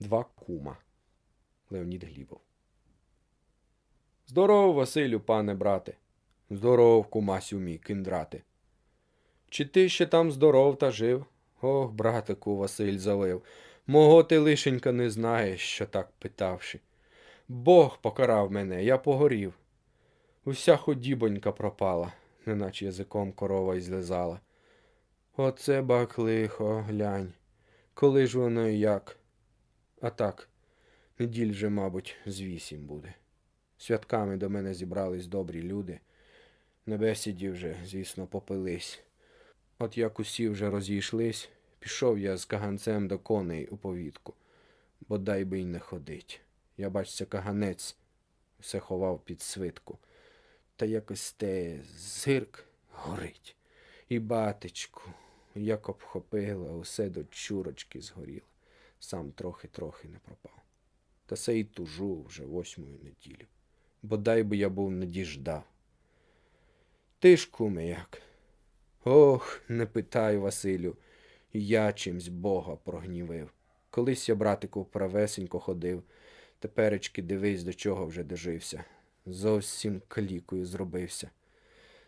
Два кума. Леонід Глібов. Здоров, Василю, пане брате. Здоров, кумасю мій, киндрате. Чи ти ще там здоров та жив? Ох, братику, Василь завив. Мого ти лишенька не знаєш, що так питавши. Бог покарав мене, я погорів. Уся ходібонька пропала, неначе язиком корова й злизала. Оце бак лихо, глянь. Коли ж воно і як? А так, неділь вже, мабуть, з вісім буде. Святками до мене зібрались добрі люди. На бесіді вже, звісно, попились. От як усі вже розійшлись, пішов я з каганцем до коней у повітку, бодай би й не ходить. Я бачся, каганець все ховав під свитку. Та якось те зирк горить. І батечку, як обхопила, усе до чурочки згоріло. Сам трохи-трохи не пропав. Та се й тужу вже восьмою неділю. Бодай би я був не діждав. Ти ж, куме, як? Ох, не питай, Василю, я чимсь Бога прогнівив. Колись я, братику, правесенько ходив, теперечки дивись, до чого вже дожився. Зовсім калікою зробився.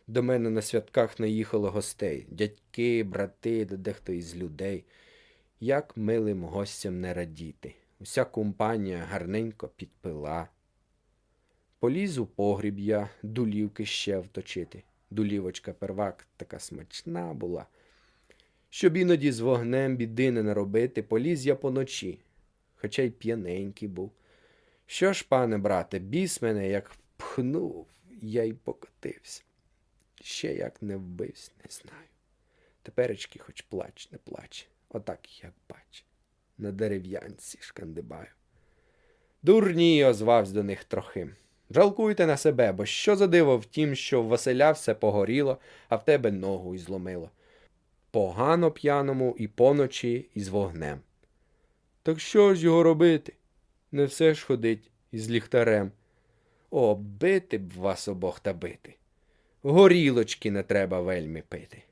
До мене на святках наїхало гостей, дядьки, брати, дехто із людей. Як милим гостям не радіти. Уся компанія гарненько підпила. Поліз у погріб я, дулівки ще вточити. Дулівочка первак така смачна була. Щоб іноді з вогнем біди не наробити, поліз я поночі, хоча й п'яненький був. Що ж, пане брате, біс мене як пхнув, я й покотився. Ще як не вбився, не знаю. Теперечки хоч плач, не плач, отак як бач. На дерев'янці шкандибаю. Дурні, озвався до них трохим. Жалкуйте на себе, бо що за диво в тім, що в Василя все погоріло, а в тебе ногу й зломило. Погано п'яному і поночі, і з вогнем. Так що ж його робити? Не все ж ходить із ліхтарем. О, бити б вас обох та бити. Горілочки не треба вельми пити.